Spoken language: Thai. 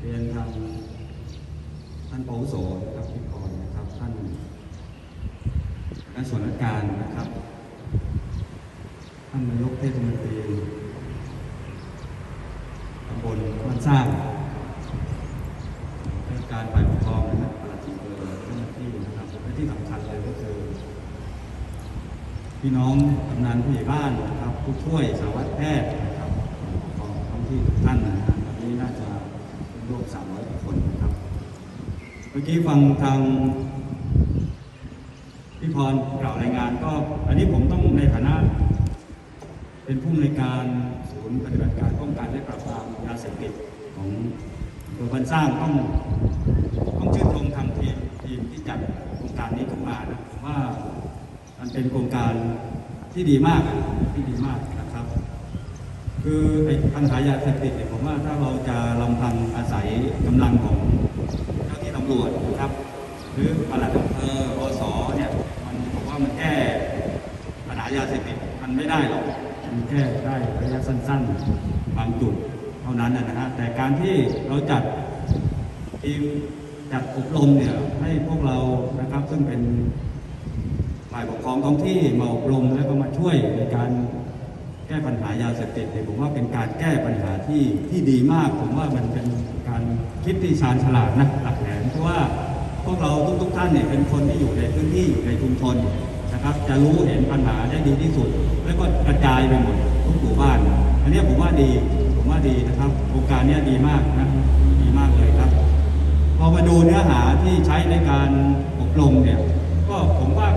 เรียนทางท่านปวุโสนะครับพี่พรนะครับท่านท่านส่วนราชการนะครับ ท่านนายกเทศมนตรีตำบลบ้านสร้างราชการฝ่ายปกครองนะครับปลัดอำเภอเจ้าหน้าที่นะครับและที่สำคัญเลยก็คือพี่น้องกำนันผู้ใหญ่บ้านนะครับผู้ช่วยสารวัตรแพทย์นะครับของท้องที่ทุกท่านนะครับวันนี้น่าจะร่วม300กว่าคนนะครับ เมื่อกี้ฟังทางพี่พรกล่าวรายงานก็ อันนี้ผมต้องในฐานะ เป็นผู้ในการศูนย์ปฏิบัติการป้องกันและปราบปรามยาเสพติดของอำเภอบันสร้างต้องต้องชื่นชมทางทีมทีมที่จัดโครงการนี้ขึ้นมานะผมว่ามันเป็นโครงการที่ดีมากที่ดีมากนะครับ คือปัญหายาเสพติดเนี่ยผมว่าถ้าเราจะลำพังอาศัยกำลังของ เจ้าที่ตำรวจนะครับ หรือปลัดอำเภออสเนี่ยมันผมว่ามันแก้ปัญหายาเสพติดมันไม่ได้หรอกมันแก้ได้ระยะสั้น ๆ บางจุดเท่านั้นนะฮะแต่การที่เราจัดทีมจัดอบรมเนี่ยให้พวกเรานะครับซึ่งเป็นฝ่ายปกครองท้องที่มาอบรมแล้วก็มาช่วยในการแก้ปัญหายาเสพติดเนี่ยผมว่าเป็นการแก้ปัญหาที่ที่ดีมาก ผมว่ามันเป็นการ คิดที่ชาญฉลาดนะหลักแหลมเพราะว่าพวกเราทุกๆท่านเนี่ยเป็นคนที่อยู่ในพื้นที่อยู่ในชุมชนนะครับ จะรู้เห็นปัญหาได้ดีที่สุด แล้วก็กระจายไปหมดทุกหมู่บ้าน อันนี้ผมว่าดีผมว่าดีนะครับโครงการเนี้ยดีมากนะดีมากเลยครับ พอมาดูเนื้อหาที่ใช้ในการอบรมเนี่ยก็ผมว่า